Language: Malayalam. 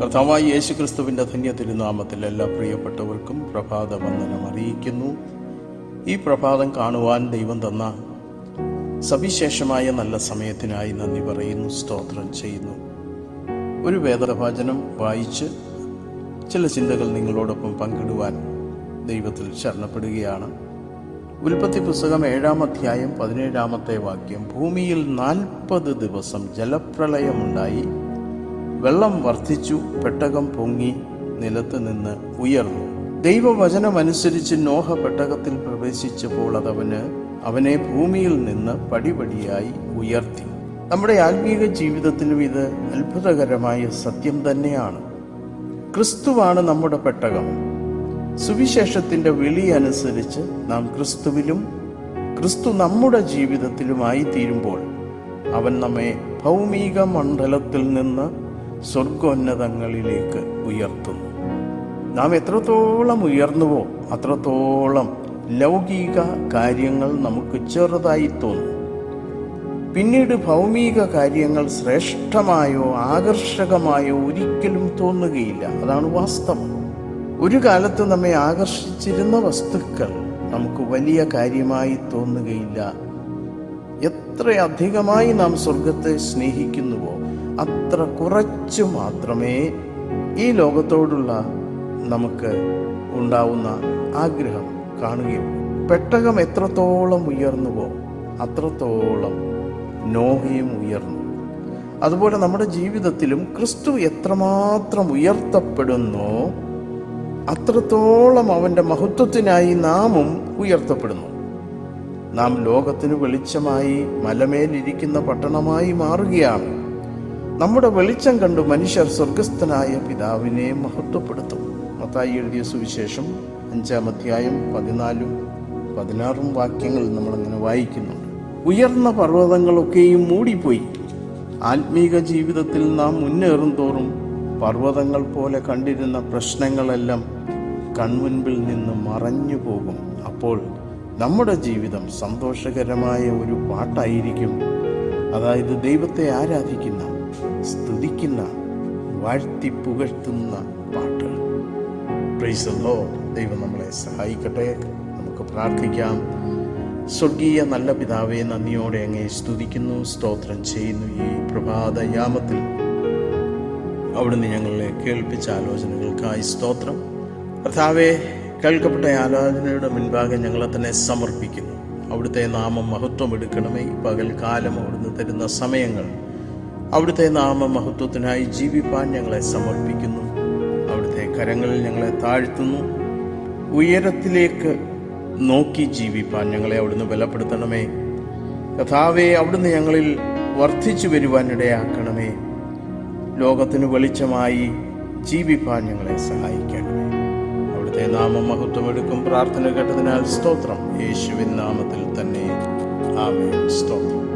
കർത്താവായ യേശു ക്രിസ്തുവിന്റെ ധന്യ തിരുനാമത്തിൽ എല്ലാ പ്രിയപ്പെട്ടവർക്കും പ്രഭാത വന്ദനം അറിയിക്കുന്നു. ഈ പ്രഭാതം കാണുവാൻ ദൈവം തന്ന സവിശേഷമായ നല്ല സമയത്തിനായി നന്ദി പറയുന്നു സ്തോത്രം ചെയ്യുന്നു. ഒരു വേദഭാചനം വായിച്ച് ചില ചിന്തകൾ നിങ്ങളോടൊപ്പം പങ്കിടുവാൻ ദൈവത്തിൽ ശരണപ്പെടുകയാണ്. ഉൽപ്പത്തി പുസ്തകം ഏഴാം അധ്യായം പതിനേഴാമത്തെ വാക്യം ഭൂമിയിൽ നാൽപ്പത് ദിവസം ജലപ്രളയമുണ്ടായി വെള്ളം വർദ്ധിച്ചു പെട്ടകം പൊങ്ങി നിലത്ത് നിന്ന് ഉയർന്നു. ദൈവവചനമനുസരിച്ച് നോഹ പെട്ടകത്തിൽ പ്രവേശിച്ചപ്പോൾ അതവന് അവനെ ഭൂമിയിൽ നിന്ന് പടിപടിയായി ഉയർത്തി. നമ്മുടെ ആത്മീക ജീവിതത്തിലും ഇത് അത്ഭുതകരമായ സത്യം തന്നെയാണ്. ക്രിസ്തുവാണ് നമ്മുടെ പെട്ടകം. സുവിശേഷത്തിന്റെ വിളി അനുസരിച്ച് നാം ക്രിസ്തുവിലും ക്രിസ്തു നമ്മുടെ ജീവിതത്തിലുമായി തീരുമ്പോൾ അവൻ നമ്മെ ഭൗമിക മണ്ഡലത്തിൽ നിന്ന് സ്വർഗോന്നതങ്ങളിലേക്ക് ഉയർത്തുന്നു. നാം എത്രത്തോളം ഉയർന്നുവോ അത്രത്തോളം ലൗകിക കാര്യങ്ങൾ നമുക്ക് ചെറുതായി തോന്നും. പിന്നീട് ഭൗമിക കാര്യങ്ങൾ ശ്രേഷ്ഠമായോ ആകർഷകമായോ ഒരിക്കലും തോന്നുകയില്ല. അതാണ് വാസ്തവം. ഒരു കാലത്ത് നമ്മെ ആകർഷിച്ചിരുന്ന വസ്തുക്കൾ നമുക്ക് വലിയ കാര്യമായി തോന്നുകയില്ല. എത്ര അധികമായി നാം സ്വർഗത്തെ സ്നേഹിക്കുന്നുവോ അത്ര കുറച്ചു മാത്രമേ ഈ ലോകത്തോടുള്ള നമുക്ക് ഉണ്ടാവുന്ന ആഗ്രഹം കാണുകയുള്ളൂ. പെട്ടകം എത്രത്തോളം ഉയർന്നുവോ അത്രത്തോളം നോഹയും ഉയർന്നു. അതുപോലെ നമ്മുടെ ജീവിതത്തിലും ക്രിസ്തു എത്രമാത്രം ഉയർത്തപ്പെടുന്നു അത്രത്തോളം അവന്റെ മഹത്വത്തിനായി നാമും ഉയർത്തപ്പെടുന്നു. നാം ലോകത്തിന് വെളിച്ചമായി മലമേലിരിക്കുന്ന പട്ടണമായി മാറുകയാണ്. നമ്മുടെ വെളിച്ചം കണ്ടു മനുഷ്യർ സ്വർഗസ്ഥനായ പിതാവിനെ മഹത്വപ്പെടുത്തും. മത്തായി എഴുതിയ സുവിശേഷം അഞ്ചാം അധ്യായം പതിനാലും പതിനാറും വാക്യങ്ങൾ നമ്മളങ്ങനെ വായിക്കുന്നുണ്ട്. ഉയർന്ന പർവതങ്ങളൊക്കെയും മൂടിപ്പോയി. ആത്മീക ജീവിതത്തിൽ നാം മുന്നേറും തോറും പർവതങ്ങൾ പോലെ കണ്ടിരുന്ന പ്രശ്നങ്ങളെല്ലാം കൺമുൻപിൽ നിന്ന് മറഞ്ഞു പോകും. അപ്പോൾ നമ്മുടെ ജീവിതം സന്തോഷകരമായ ഒരു പാട്ടായിരിക്കും അതായത് ദൈവത്തെ ആരാധിക്കുന്ന സ്തുതിക്കുന്ന വാഴ്ത്തി പുകഴ്ത്തുന്ന പാട്ട് പ്രൈസല്ലോ ദൈവം നമ്മളെ സഹായിക്കട്ടെ. നമുക്ക് പ്രാർത്ഥിക്കാം. സ്വർഗീയ നല്ല പിതാവെ നന്ദിയോടെ അങ്ങേ സ്തുതിക്കുന്നു സ്തോത്രം ചെയ്യുന്നു ഈ പ്രഭാതയാമത്തിൽ. അവിടുന്ന് ഞങ്ങളെ കേൾപ്പിച്ച ആലോചനകൾക്കായി സ്തോത്രം. കർത്താവെ കേൾക്കപ്പെട്ട ആലോചനയുടെ മുൻപാകെ ഞങ്ങളെ തന്നെ സമർപ്പിക്കുന്നു. അവിടുത്തെ നാമം മഹത്വം എടുക്കണമേ. പകൽക്കാലം അവിടുന്ന് തരുന്ന സമയങ്ങൾ. അവിടുത്തെ നാമ മഹത്വത്തിനായി ജീവിപ്പാൻ ഞങ്ങളെ സമർപ്പിക്കുന്നു. അവിടുത്തെ കരങ്ങളിൽ ഞങ്ങളെ താഴ്ത്തുന്നു. ഉയരത്തിലേക്ക് നോക്കി ജീവിപ്പാൻ ഞങ്ങളെ അവിടുന്ന് ബലപ്പെടുത്തണമേ. കഥാവെ അവിടുന്ന് ഞങ്ങളിൽ വർദ്ധിച്ചു വരുവാനിടയാക്കണമേ ലോകത്തിന് വെളിച്ചമായി ജീവിപ്പാൻ ഞങ്ങളെ സഹായിക്കണമേ. അവിടുത്തെ നാമം മഹത്വമെടുക്കും പ്രാർത്ഥന കേട്ടതിനാൽ സ്തോത്രം. യേശുവിൻ നാമത്തിൽ തന്നെ. ആമേ സ്തോത്രം.